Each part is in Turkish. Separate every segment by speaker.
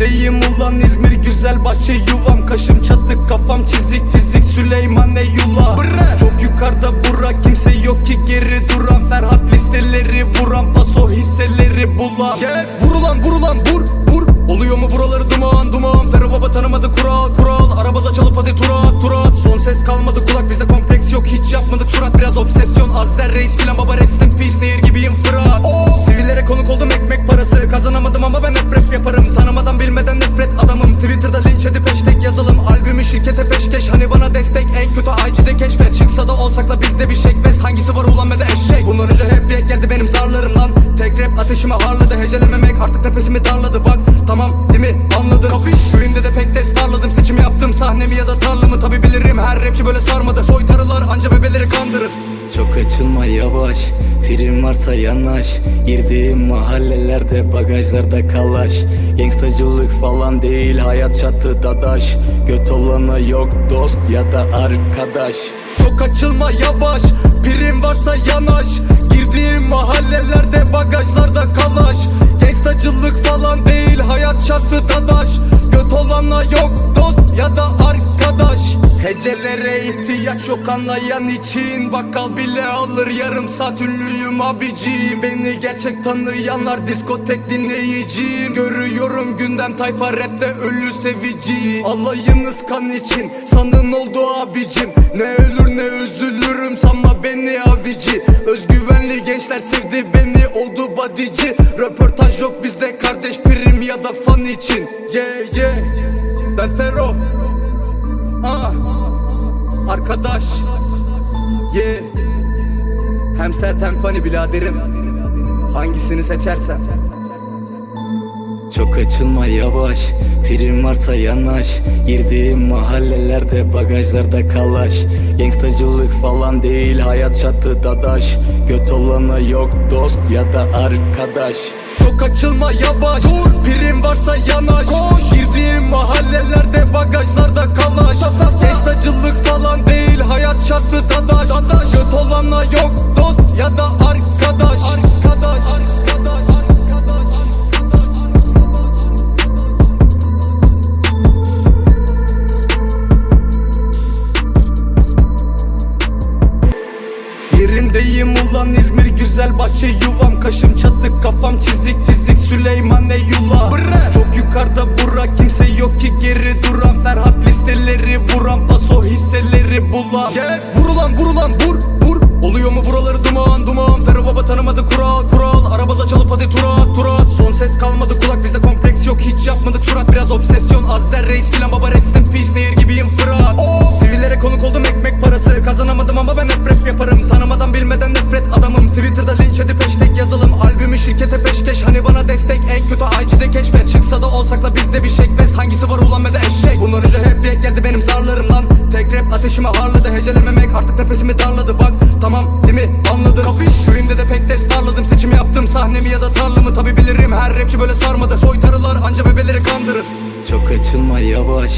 Speaker 1: Yerindeyim ulan İzmir güzel bahçe yuvam. Kaşım çatık kafam çizik fizik. Süleyman Eyullah Çok yukarıda bura kimse yok ki geri duran. Ferhat listeleri vuran paso hisseleri bulan. Vurulan vurulan vur vur Oluyor mu buraları duman duman? Ferro baba tanımadı kural kural. Arabada çalıp hadi turat turat Son ses kalmadı kulak bizde kompleks yok. Hiç yapmadık surat biraz obsesyon. Azzer reis filan baba rest in peace. Nehir Da bizde bir şekves Hangisi var ulan ve de eşek? Bundan önce hep bir geldi benim zarlarım lan. Tek rap ateşime harladı Hecelememek artık nefesimi darladı. Bak tamam değil mi? Anladın Kapış. Köyümde de pek tez parladım. Seçim yaptım sahnemi ya da tarlamı. Tabi bilirim her rapçi böyle sarmadı. Soytarılar anca bebeleri kandırır.
Speaker 2: Çok açılma yavaş. Prim varsa yanaş. Girdiğim mahallelerde bagajlarda kalaş. Gangstacılık falan değil hayat çatı dadaş. Göt olana yok dost ya da arkadaş
Speaker 1: Çok açılma yavaş. Prim varsa yanaş. Girdiğim mahallelerde bagajlarda kalaş Gangstacılık falan değil hayat çatı dadaş Göt olana yok dost ya da arkadaş. Hecelere ihtiyaç yok anlayan için. Bakkal bile alır yarım saat ünlüyüm abicim. Beni gerçek tanıyanlar diskotek dinleyicim Görüyorum gündem tayfa rapte ölü sevici Alayınız kan için sanın oldu abicim. Ne ölür ne üzülürüm sanma beni avici Özgüvenli gençler sevdi beni oldu badici Röportaj yok bizde kardeş prim ya da fan için. Yeah yeah. Ben Fero Ah. Arkadaş. Yeah. Hem sert hem funny biraderim. Hangisini seçersen
Speaker 2: Çok açılma yavaş. Prim varsa yanaş. Girdiğim mahallelerde bagajlarda kalaş. Gangstacılık falan değil hayat çatı dadaş. Göt olana yok dost ya da arkadaş.
Speaker 1: Çok açılma yavaş. Prim varsa yanaş. Girdiğim mahallelerde bagajlarda kalaş. Gangstacılık falan bura kimse yok ki geri duran. Ferhat listeleri vuran paso hisseleri bulan. Vurulan vurulan vur vur. Oluyor mu buraları duman duman? Ferro baba tanımadı kural kural. Arabada çalıp hadi turat turat Son ses kalmadı kulak bizde kompleks yok. Hiç yapmadık surat biraz obsesyon. Azzer reis filan baba rest in peace Nehir gibiyim Fırat. Sivillere konuk oldum ekmek parası. Kazanamadım ama ben hep rap yaparım. Tanımadan bilmeden nefret adamım. Twitter'da linç edip hashtag yazalım. Albümü şirkete peşkeş. Hani bana destek en kötü da olsak da bizde bir şekves Hangisi var ulan ve de eşek? Bundan önce hep bir geldi benim zarlarım lan. Tek rap ateşime harladı Hecelememek artık nefesimi darladı. Bak tamam değil mi? Anladın. Kapış. Köyümde de pek tez parladım Seçim yaptım. Sahnemi ya da tarlamı Tabi bilirim. Her rapçi böyle sarmadı. Soytarılar anca bebeleri kandırır.
Speaker 2: Çok açılma yavaş.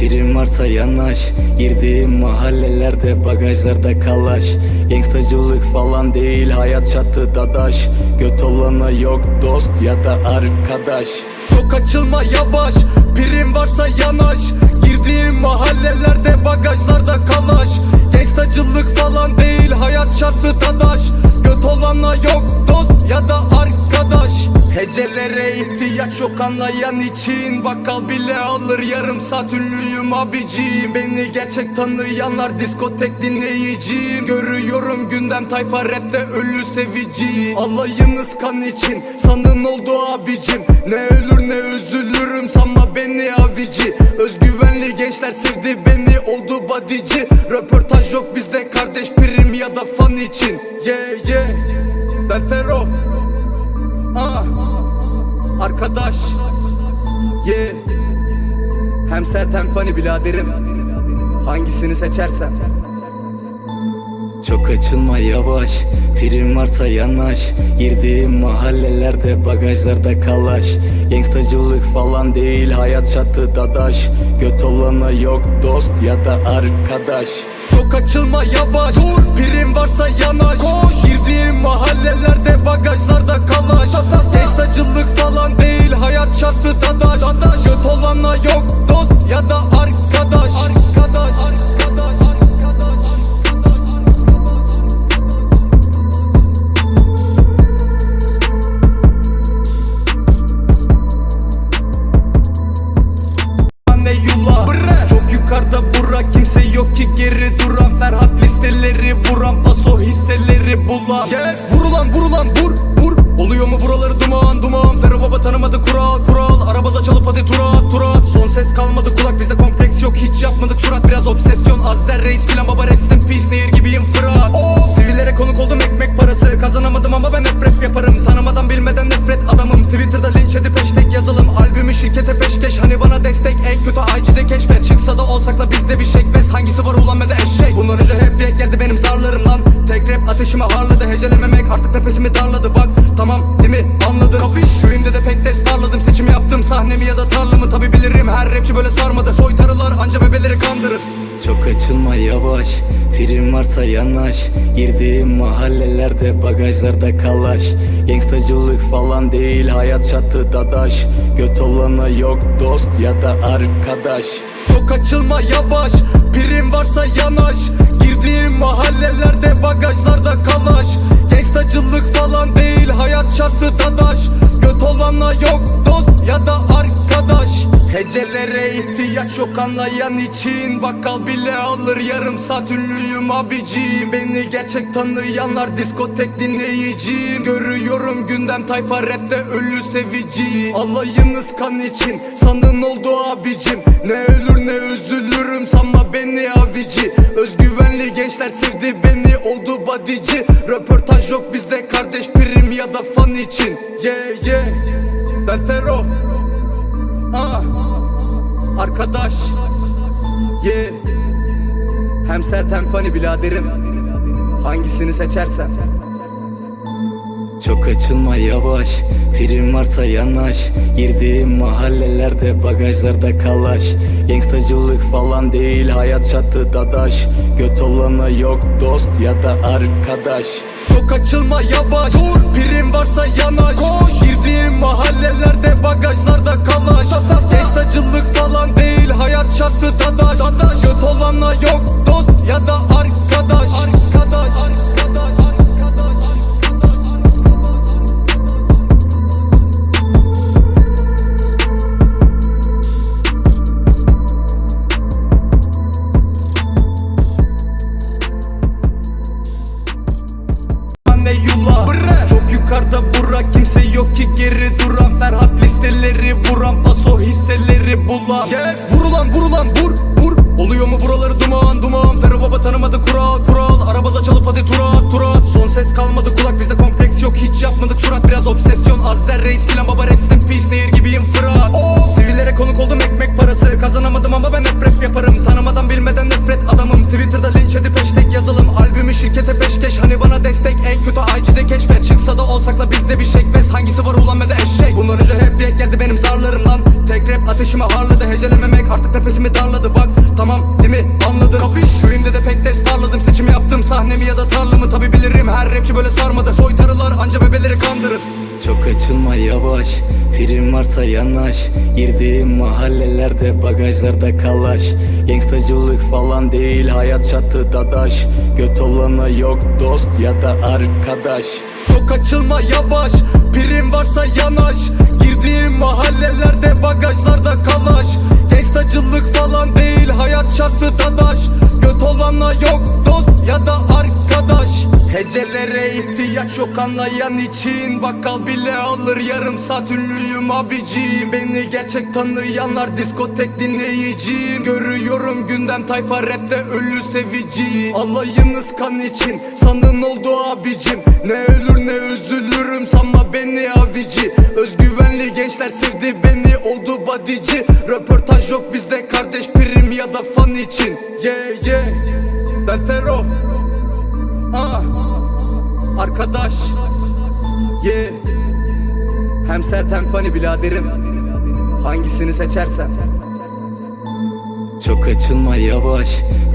Speaker 2: Prim varsa yanaş. Girdiğim mahallelerde bagajlarda kalaş. Gangstacılık falan değil hayat çatı dadaş. Göt olana yok dost ya da arkadaş
Speaker 1: Çok açılma yavaş. Prim varsa yanaş. Girdiğim mahallelerde bagajlarda kalaş. Gangstacılık falan değil hayat çatı dadaş Göt olana yok dost ya da arkadaş. Hecelere ihtiyaç yok anlayan için Bakkal bile alır yarım saat ünlüyüm abicim. Beni gerçek tanıyanlar diskotek dinleyicim. Görüyorum gündem tayfa rapte ölü sevici Alayınız kan için sanın oldu abicim. Ne ölür ne üzülürüm sanma beni avici. Özgüvenli gençler sevdi beni oldu badici. Röportaj yok bizde kardeş prim ya da fan için. Yeah yeah. Ben Fero. Ah. Arkadaş. Yeah. Hem sert hem funny biraderim. Hangisini seçersen
Speaker 2: Çok açılma yavaş. Prim varsa yanaş. Girdiğim mahallelerde bagajlarda kalaş. Gangstacılık falan değil hayat çatı dadaş. Göt olana yok dost ya da arkadaş.
Speaker 1: Çok açılma yavaş. Dur Prim varsa yanaş. Koş kimse yok ki geri duran Ferhat listeleri vuran paso hisseleri bulan Vurulan vurulan vur vur Oluyor mu buraları duman duman? Fero baba tanımadı kural kural. Arabada çalıp hadi tura tura. Son ses kalmadı kulak bizde kompleks yok. Hiç yapmadık surat biraz obsesyon. Azzer reis filan baba rest in peace Nehir gibiyim Fırat. Sivillere konuk oldum ekmek parası. Kazanamadım ama ben hep rap yaparım. Tanımadan bilmeden nefret adamım. Twitter'da linç edip hashtag yazalım. Albümü şirkete peşkeş. Hani bana destek en kötü IG'de keşfet. Çıksa da olsak da bizde bir şekbez
Speaker 2: mahallelerde bagajlarda kalaş. Gangstacılık falan değil hayat çatı dadaş. Göt olana yok dost ya da arkadaş.
Speaker 1: Çok açılma yavaş Prim varsa yanaş. Girdiğim mahallelerde bagajlarda kalaş. Gangstacılık falan değil hayat çatı dadaş. Göt olana yok dost ya da arkadaş Hecelere ihtiyaç yok anlayan için Bakkal bile alır. Yarım saat ünlüyüm abicim. Beni gerçek tanıyanlar diskotek dinleyicim Görüyorum gündem tayfa rapte ölü sevici Alayınız kan için sanın oldu abicim. Ne ölür ne üzülürüm sanma beni avici. Özgüvenli gençler sevdi beni oldu badici. Röportaj yok bizde kardeş prim ya da fan için. Yeah yeah. Ben Fero Ah Arkadaş. Yeah Hem sert hem funny biraderim. Hangisini seçersen
Speaker 2: Çok açılma yavaş. Prim varsa yanaş. Girdiğim mahallelerde bagajlarda kalaş. Gangstacılık falan değil hayat çatı dadaş. Göt olana yok dost ya da arkadaş.
Speaker 1: Çok açılma yavaş. Dur. Prim varsa yanaş. Koş Anne yulla Çok yukarıda bura kimse yok ki geri duran. Ferhat listeleri vuran paso hisseleri bulan Vurulan vurulan vur vur Oluyor mu buraları duman duman? Fero baba tanımadı kural kural. Arabada çalıp hadi tura tura. Son ses kalmadı kulak bizde kompleks yok. Hiç yapmadık surat biraz obsesyon. Azzer reis filan baba rest in peace Nehir gibiyim Fırat. Sivillere konuk oldum Da bizde bir şekbez Hangisi var ulan ve de eşek? Bundan önce hep bir ek geldi benim zarlarım lan. Tek rap ateşimi harladı Hecelememek. Artık nefesimi darladı Bak. Tamam değil mi? Anladın. Kapış Köyümde de pek test parladım. Seçimi yaptım sahnemi ya da tarlamı. Tabi bilirim her rapçi böyle sarmadı. Soytarılar anca bebeleri kandırır.
Speaker 2: Çok açılma yavaş. Prim varsa yanaş. Girdiğim mahallelerde bagajlarda kalaş. Gangstacılık falan değil hayat çatı dadaş. Göt olana yok dost ya da arkadaş
Speaker 1: Çok açılma yavaş Prim varsa yanaş. Girdiğim mahallelerde bagajlarda kalaş. Gangstacılık falan değil hayat çatı dadaş Göt olana yok dost ya da arkadaş. Hecelere ihtiyaç yok anlayan için Bakkal bile alır. Yarım saat ünlüyüm abicim. Beni gerçek tanıyanlar diskotek dinleyicim Görüyorum gündem tayfa rapte ölü sevici Alayınız kan için sanın oldu abicim. Ne ölür ne üzülürüm sanma beni beni avici. Özgüvenli gençler sevdi beni oldu badici. Röportaj yok bizde kardeş prim ya da fan için. Yeah yeah. Ben Fero. Ah. Arkadaş. Yeah. Hem sert hem funny biraderim. Hangisini seçersen
Speaker 2: çok açılma yavaş.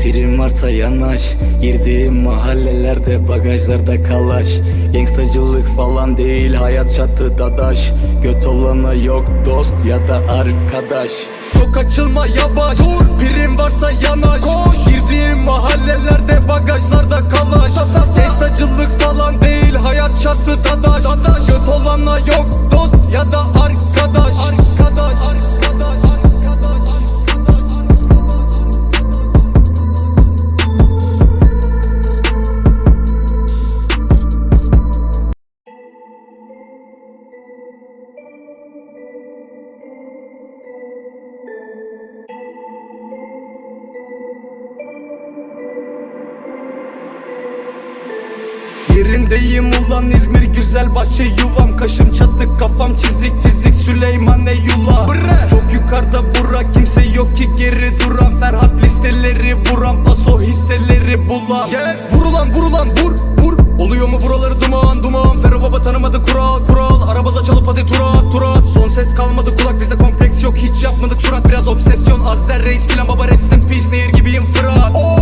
Speaker 2: Prim varsa yanaş. Girdiğim mahallelerde bagajlarda kalaş. Gangstacılık falan değil hayat çatı dadaş. Göt olana yok dost ya da arkadaş.
Speaker 1: Çok açılma yavaş. Prim varsa yanaş. Girdiğim mahallelerde bagajlarda kalaş. Gençtacılık falan değil hayat çatı dadaş. Göt olana yok dost ya da Arkadaş Arkadaş. Arkadaş Yerindeyim ulan İzmir güzel bahçe yuvam. Kaşım çatık kafam çizik fizik. Süleyman Eyullah Çok yukarıda bura kimse yok ki geri duran. Ferhat listeleri vuran paso hisseleri bulan. Vurulan vurulan vur vur Oluyor mu buraları duman duman? Ferro baba tanımadı kural kural. Arabada çalıp hadi turat turat Son ses kalmadı kulak bizde kompleks yok. Hiç yapmadık surat. Biraz obsesyon. Azzer reis filan baba rest in peace. Nehir gibiyim Fırat. Sivillere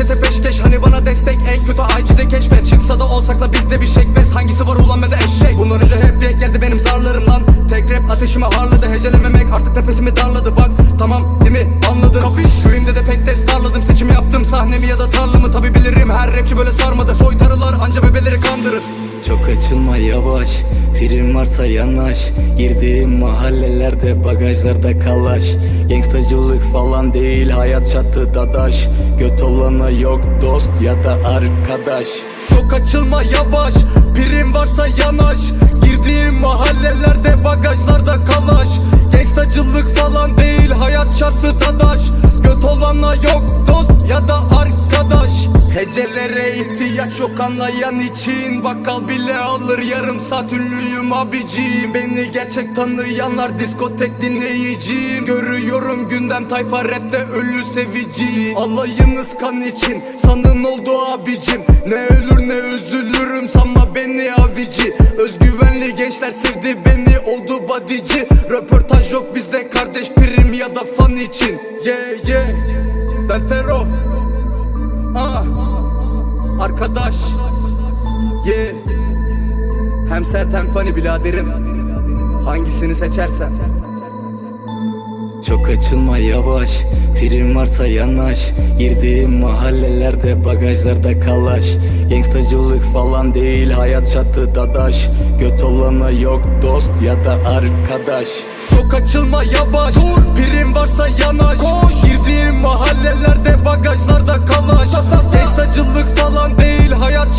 Speaker 1: Şirkete peşkeş Hani bana destek en kötü IG'de keşfet. Çıksa da olsak da bizde bir şekbez Hangisi var ulan ve de eşek. Bundan önce hep yek geldi benim zarlarım lan. Tek rap ateşime harladı. Hecelememek artık nefesimi darladı. Bak tamam değil mi? Anladın Kapış Köyümde de pek test parladım. Seçimi yaptım. Sahnemi ya da tarlamı. Tabi bilirim her rapçi böyle sarmadı. Soytarılar anca bebeleri kandırır
Speaker 2: Çok açılma yavaş. Prim varsa yanaş. Girdiğim mahallelerde bagajlarda kalaş. Gangstacılık falan değil hayat çatı dadaş. Göt olana yok dost ya da arkadaş
Speaker 1: Çok açılma yavaş. Prim varsa yanaş. Girdiğim mahallelerde bagajlarda kalaş. Gangstacılık falan değil hayat çatı dadaş Göt olana yok dost ya da arkadaş. Hecelere ihtiyaç yok anlayan için Bakkal bile alır. Yarım saat ünlüyüm abicim. Beni gerçek tanıyanlar diskotek dinleyiciyim. Görüyorum gündem tayfa rapte ölü sevici Alayınız kan için sanın oldu abicim. Ne ölür ne üzülürüm sanma beni avici. Özgüvenli gençler sevdi beni oldu badici. Röportaj yok bizde kardeş prim ya da fan için. Yeah yeah. Ben Fero. Ah. Arkadaş. Yeah. Hem sert hem funny biraderim. Hangisini seçersen
Speaker 2: çok açılma yavaş. Prim varsa yanaş. Girdiğim mahallelerde bagajlarda kalaş. Gangstacılık falan değil hayat çatı dadaş. Göt olana yok dost ya da arkadaş.
Speaker 1: Çok açılma yavaş. Dur. Prim varsa yanaş. Koş. Girdiğim mahallelerde bagajlarda kalaş. Gangstacılık falan değil hayat